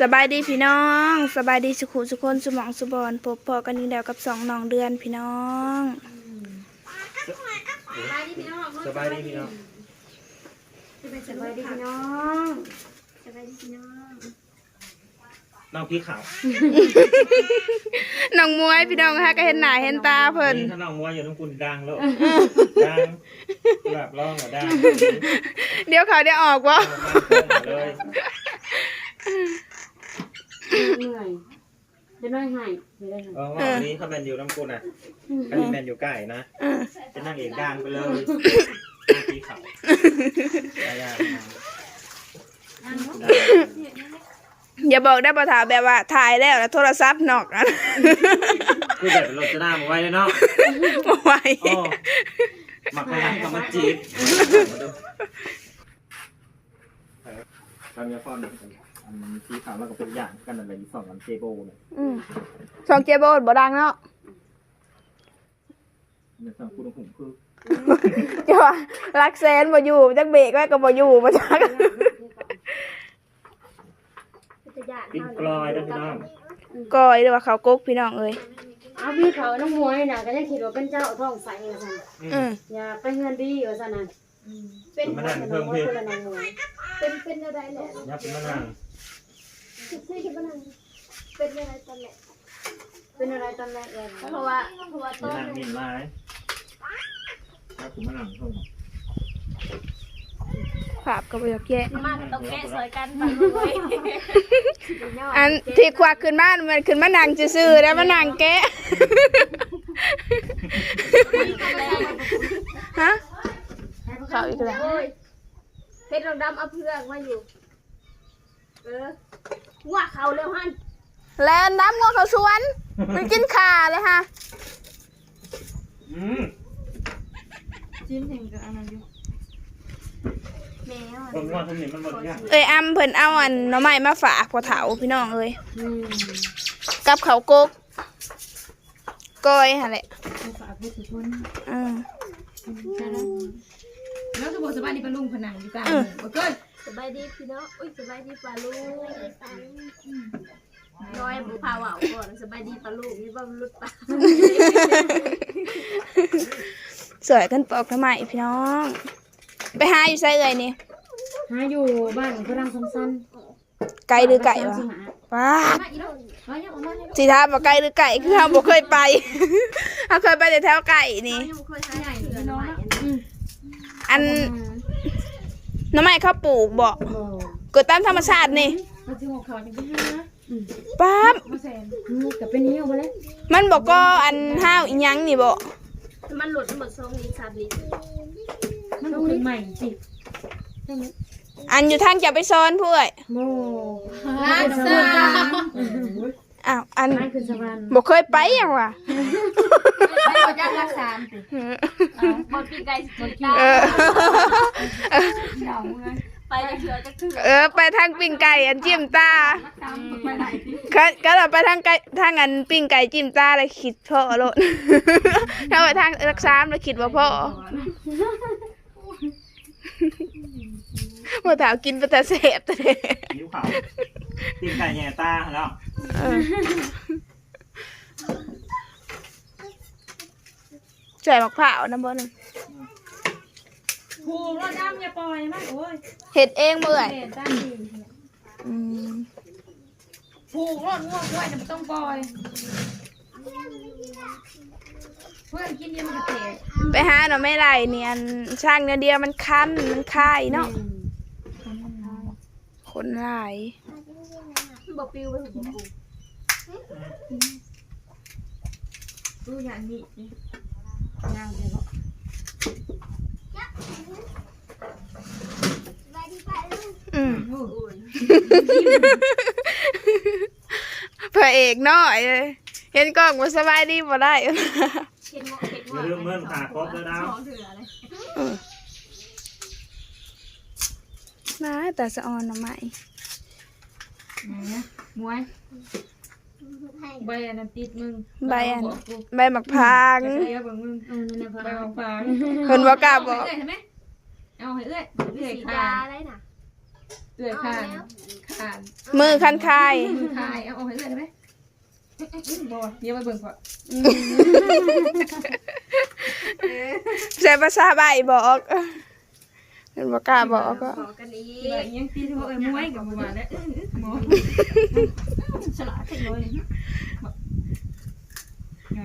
สบายดีพี่น้องสบายดีสุขุสุคนสมองสุบอนพบพอกันนี้แล้วกับสองน้องเดือนพี่น้องสบายดีพี่น้องสบายดีพี่น้องสบายดีพี่น้องสบายดีพี่น้องน้องพี่ขาวน้องมวยพี่น้องฮะก็เห็นหน้าเห็นตาเพิ่นถ้าน้องมัวอยู่ต้องคุณดังแล้วดังแบบร้องอะดังเดี๋ยวเขาได้ออกวะเลย เหนื่อยจะน้อยหายไม่ได้เออว่าวันนี้เขาแมนอยู่น้ำกุนอะเขาแมนอยู่ใกล้นะจะนั่งเอกดังไปเลยน้องพี่ขาวได้ยากมากอย่าบอกได้ประถาแบบว่าถ่ายแล้วแล้วโทรศัพท์นอกนะคือแบบรถจะหน้ามาไว้เลยเนาะมาไว้โอ้มาขยันกับมาจีบมาดูทำยาฟอนอัน พี่ขาวแล้วก็เป็นอย่างกันอะไรสองกันเจโบเนี่ยอืมสองเจโบดบ่ดังเนาะในสังคุณหุ่มคือจะว่ารักแซนบ่อยู่จักเบรกไว้ก็บ่อยู่มาจักปิ้งกลอยด้วยพี่น้องก้อยหรือว่าเขาวกกพี่น้องเอ้ยเอาพี่เขาน้องมวยน่ะก็ยังคิดว่าเป็นเจ้าท้องใสว่าซั่นอืมอย่าไปเงินดีว่าซั่นน่ะเป็นมานั่งเพิ่มเพิ่มคนละน้องมวยเป็นเป็นอะไรแหละ ยับเป็นมานั่งคิดซื้อคิดว่านั่น เป็นอะไรตอนแหละเป็นอะไรตอนแรกเลยเพราะว่าเพราะว่าต้มานนั่งมินไม้ยับเป็นมานั่งเพิ่มภาพก็บ่อยากแยะมากต้องแกะซอยกันไปเลยอันที่ควักขึ้นมามันขึ้นมานั่งซื่อๆแล้วมานั่งแกะฮะเขาอีกแล้วโอ้ยเพชรดำเอาเพื่อกมาอยู่ เออ ว่าเขาเร็วฮันแล้วน้ำงัวเขาสวนมันกินขาเลยฮะอืมแมวบางวันทำนี่มันหมดยากเอ้ยอำเพิ่นเอาอันหน่อไม้มาฝากพ่อเฒ่าพี่น้องเอ้ยอืมกับเขาวกกก้อยหั่นแหละฝากพี่สุชนอืมแล้วสมบูรณ์สบายดีปะลุงผนังอยู่กลางบ่เกิน สบายดีพี่น้องอุ้ยสบายดีปลาลูกน้อยบุพาว่าวก่อนสบายดีปลาลูกนี่บ้ารุดปลาสวยกันปอกทำไมพี่น้อง ไปหาอยู่ไสเอ้ยนี่หาอยู่บ้านพระรังสมสันไกลหรือไก่วะป้าบมาอีน้องมาเนี่ยออกมาเนี่ยสิถามว่าไกลหรือไก่คือเราบ่เคยไปเราเคยไปแต่แถวไก่นี่ยังเคยใช้เถื่อนใหม่อั นหน้ำไม้เขาปลูกบ่โอ้เกิดตามธรรมชาตินี่มาถึงหัวเขายังไปหาป๊าบมาแสนนี่ก็เป็นนิ้วไปแล้วมันบอกก็อันห้าวอีหยังนี่บ่มันหลุดหมดทรงลิซาบิมันบ่ขึ้นใหม่สิอันอยู่ทางจะไปซ้อนผู้เอ้ยโมรักษาอ้าวอันบ้านคือสวรรค์บ่เคยไปหยังวะ ไปเอาจ้างรักษาสิบอลปีไก่สุดเออ เดาไงไปจะเถื่อจะเถื่อเออ ไปทางปิ้งไก่อันจิ้มตาตามไปไหนดิก็ก็เราไปทางไก่ทางอันปิ้งไก่จิ้มตาเลยคิดพ่อโลด ถ้าไปทางรักษามเราคิดว่าพ่อว่าถามกินไปแต่เสพแต่เด้นิ้วขาวตีนไก่แง่ตาแล้ว เออ ใส่มะพร้าวน้ำบ่นึงผูกรถดำอย่าปล่อยมันโอ้ยเห็ดเองเมื่อยเห็นตั้งดีอืมผูกรถง่วงกล้วยเนี่ยมันต้องปล่อย เพื่อนกินเยอะมันก็เตะไปหาหน่อไม่ไรเนียนช่างเนื้อเดียวมันคันมันคายเนาะคนหลายบอปิวไปถึงปูดูอย่างนี้ย่างเลยเนาะอืมโอ้ยพระเอกน้อยเลยเห็นกล้องมาสบายดีบ่ได้เข็นงอเข็นงอย่าลืมเมื่อนขาครบแล้วนะสองเถื่อเลยมาแต่สะออนหน่อไม้มวย ใบอันนั้นติดมึงใบอัน ใบหมักพางใบบังมึงเออนั่นนะใบพ่อบังฟางเพิ่นบ่กล้าบอกเอ้ยใช่ไหมเอาให้เอ้ยเอ้ยสีขาดาได้น่ะเอ้ยขาขขาดมือคันคาย มือคายเอาออกให้เลยได้ไหมบ่เดี๋ยวไปเบิ่งก่อนใช้ภาษาใบบอกเป็นบ่กล้าบอกก็ขอกันอีเดี๋ยวยังตีที่ว่าเอ้ยมวยกับบ่มาแล้วหมอ ฉลาดจังเลยไง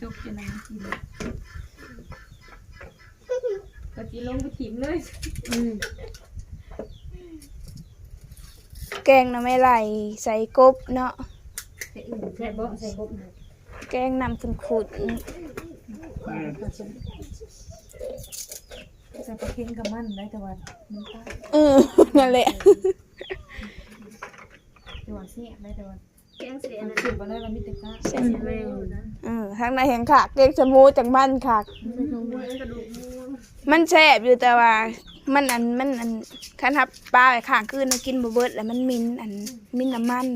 จบจะนั่งกินก็จีลงไปถิ่มเลยแกงน่ะไม่ไหลใส่กบเนาะ ใส่บ่ใส่บ่แกงนำขุนขุนอืมใส่ปลาเค็งกับมันได้แต่ว่ามันตาย เออนั่นแหละแต่ว่า เสียได้แต่ว่าแกงเสียนะสุดไปเลยเราไม่ติดตาเส้นแม่นะเออทางในแห่งขากแกงสมูจากมันขากมวยกระดูกมูมันแซ่บอยู่แต่ว่า มันอันมันอันคันทับปลาไอ้ข้างคืนน่ะกินบ่เบิดแล้วมันมินอันมินน้ำมัน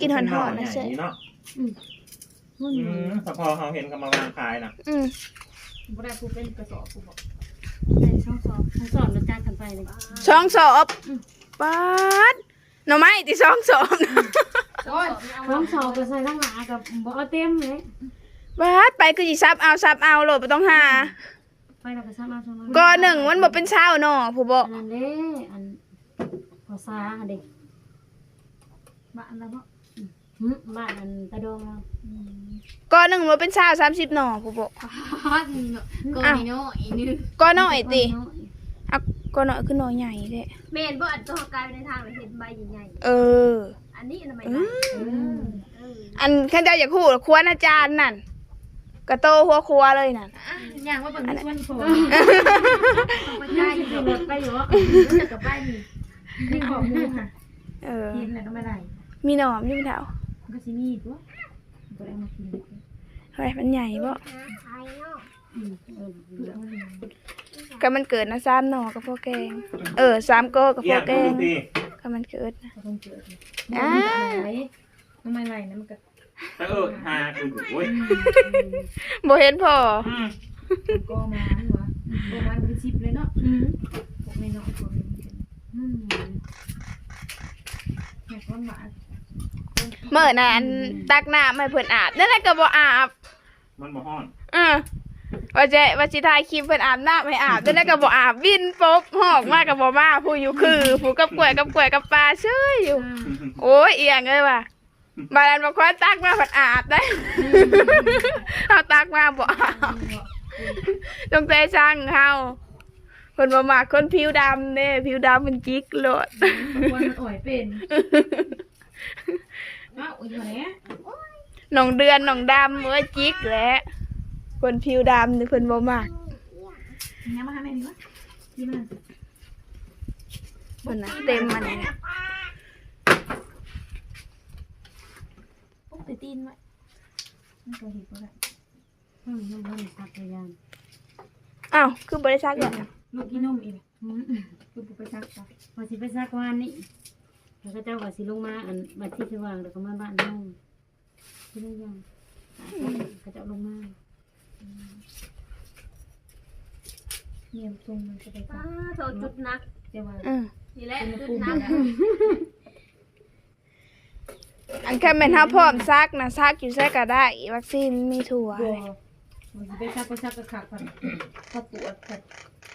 กินหอนๆเป็นะหแซ่ใหญ่บนี่เนาะอืมแต่พอเขาเห็นเขามาวางขายนะอืมบ่ได้กูเป็นกระสอบกูบอกใส่ช่องสอบช่องสอบแล้วจ้างกันไปเลยช่องสอบ ปาดหน่อไม้ที่ช่องสอบโอ้ยช่องสอบก็ใส่ทั้งหลายกับบ่เอาเต็มเลยปาดไปคือสิซับเอาซับเอาโหลดบ่ต้องหาไปแล้วก็ซ้ำเอาช่องก็หนึ่งมันบ่เป็นเช้าเนาะผู้บอกอันนั้นเด้อันภาษาเด็กบ้านแล้วเนาะหึบ้านอันตะดองเราก็หนึ่งบ่เป็นเช้า30หน่อผู้บอกก็มีน้อยนึงก็น้อยติอะ ก็น้อยคือน้อยใหญ่เด้แม่นบ่อันตัวกลายไปในทางเห็นใบใหญ่เออ ๆอันนี้อันใบอืใหญ่มอันข้าเจ้าอยากฮู้ครัวอาจารย์นั่นกระโตหัวครัวเลยนั่นอย่างว่าเบิ่งชวนโผล่ไปได้อยู่ขี่รถไปอยู่วะจะกลับบ้านนี่นี่บอกมูค่ะเออ กินแล้วก็ไม่ได้มีหน่อมอยู่พี่เฒ่ามันก็สิมีตัวบ่ได้มากินเลยเฮ้ยมันใหญ่บ่ไอ้เนาะ ก็มันเกิดนะ3หน่อก็พอแกง เออ3ก็ก็พเยี่อยมแกดูงสิก็มันเกิดนะก็ต้องเจออ่าไหลทำไมไหลนะมันก็ถ้าเออหาคือโอ้ยบ่เห็นพออืมก็มาหัวก็มาเป็นสิบเลยเนาะพวกไม่เนาะพวกนี้อืมแค่ก้อนหวานเมื่อนั้นตักน้ำให้เพิ่นอาบนั่นแหละก็บ่อาบ มันบ่ฮ้อนเออ ว่าจะว่าสิถ่ายคลิปเพิ่นอาบน้ำให้อาบนั่นแหละก็บ่อาบวินปุ๊บหอกมาก็บ่มาผู้อยู่คือ ผู้กับกล้วยกับกล้วยกับปลาเชยอยู่ โอ้ยเอียงเลยว่ะบาลันบอกว่าตักมาผัดอาบได้เอาตักมาบ่อาบจงใจช่างเฮาคนบ่มักคนผิวดำเด้ผิวดำมันจิกโลดควรมันอ่อยเป็นอ้าวอยู่ไหนหนองเดือนหนองดำเอ้ยจิกแหละ คนผิวดำนี่เพิ่นบ่มักยังมาหาแม่นี่วะที่มันเพิ่นน่ะเต็มมันนี่นะปุ๊บตีตีนไว้มันก็เห็นก็ได้อืมยังบ่ได้ซักเลยยานอ้าวคือบ่ได้ซักเลยลูกอีนมอีกอืมคือปุ๊บไปซักจ้ะว่าสิไปซักวันนี้แล้วก็เจ้าก็สิลงมาอันบัดที่สว่างแล้วก็มาบ้านเฮาที่ได้ยังก็เจ้าลงมา เงียบตรงมันจะไปป้าซักโทษจุดนักเดี๋ยวว่าอือนี่แหละเป็นจุปุ่ดมนักแล้วอันแค่แม่นเฮาพร้อมซักนะซักอยู่ไสก็ได้ วัคซีนมีทั่วบัวมันจะไปซักก็ซักก็ขาดก่อนถ้าปวดก็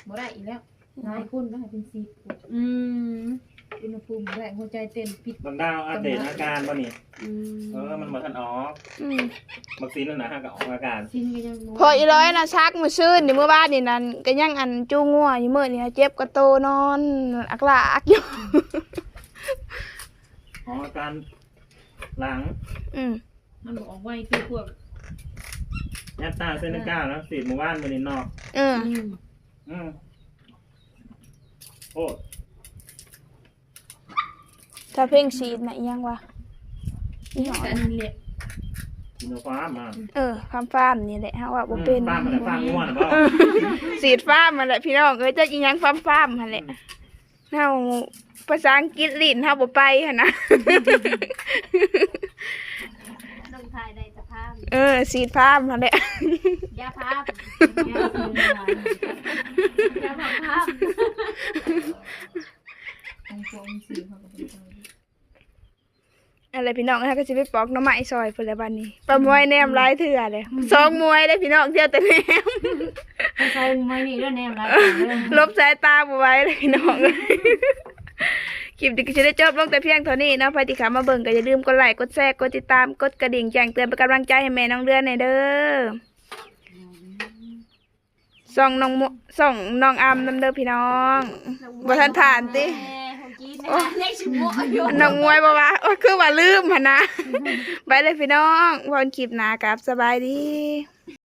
บ่ได้อีกแล้วหลายคนก็ให้เป็นสีปวดอืม อุณหภูมิแรงหัวใจเต้นผิดมันดาวอัปเดตอาการบ่นี่อืมเออมันบ่ทันออกอืมวัคซีนนั่นน่ะฮะก็ออกอาการสิ้นก็ยังพออีร้อยนะชักมือชื่นนี่เมื่อบ้านนี่นั่นก็ยังอันจูงัวอยู่เมื่อนี่เจ็บกระโตนอนอักลาอักอยู่ ออกอาการหลังอืมมันบอกออกไวคือพวกยัดตาเซนิก้าแล้วสีดหมู่บ้านมื้อนี้นอก เอออืมอืมโอ้ ถ้าเพ่งชีดน่ะอิหยังวะอีหอแต่นนี่แหละกินฟ้ามาเออฟาร์มฟาร์มนี่แหละฮะว่าบ่เป็นฟ้ามันฟ้าง่วนบ่เออสีดฟาร์มมันแหละพี่น้องเอ้ยจะอีหยังฟาร์มฟาร์มหั่นแหละเฮาภาษาอังกฤษลิ้นเฮาบ่ไปหั่นนะลงถ่ายในสภาพเออสีดฟาร์มหั่นแหละยาภาพแก้วคืออะไรจะทำภาพ องค์องค์สี่เขาก็เป็นไป อะไรพี่น้องฮะก็สิไปปอกหน้ำไม้ซอยเพิ่นละบัดนี้ปลามวยแนมหลายเถื่อเลยสองมวยเลยพี่น้องเที่ยวแต่แนมไปใส่ไม้นี่แล้วแนมหลายเด้อลบสายตาบ่ไหว้เลยพี่น้องคลิปนี้ก็จะได้จบลงแต่เพียงเท่านี้เนาะใครที่เข้ามาเบิ่งก็อย่าลืมกดไลค์กดแชร์กดติดตามกดกระดิ่งแจ้งเตือนเป็นกำลังใจให้แม่น้องเดือนหน่อยเด้อส่องน้องมุส่องน้องอามนำเด้อพี่น้องบ่ทันทานติ แม่ของกินนะเรียกชิมโมอยู่น้องมวยบ่ว่าโอ้ยคือว่าลืมหนนะ ไปเลยพี่น้องวันคลิปหน้ากับสบายดี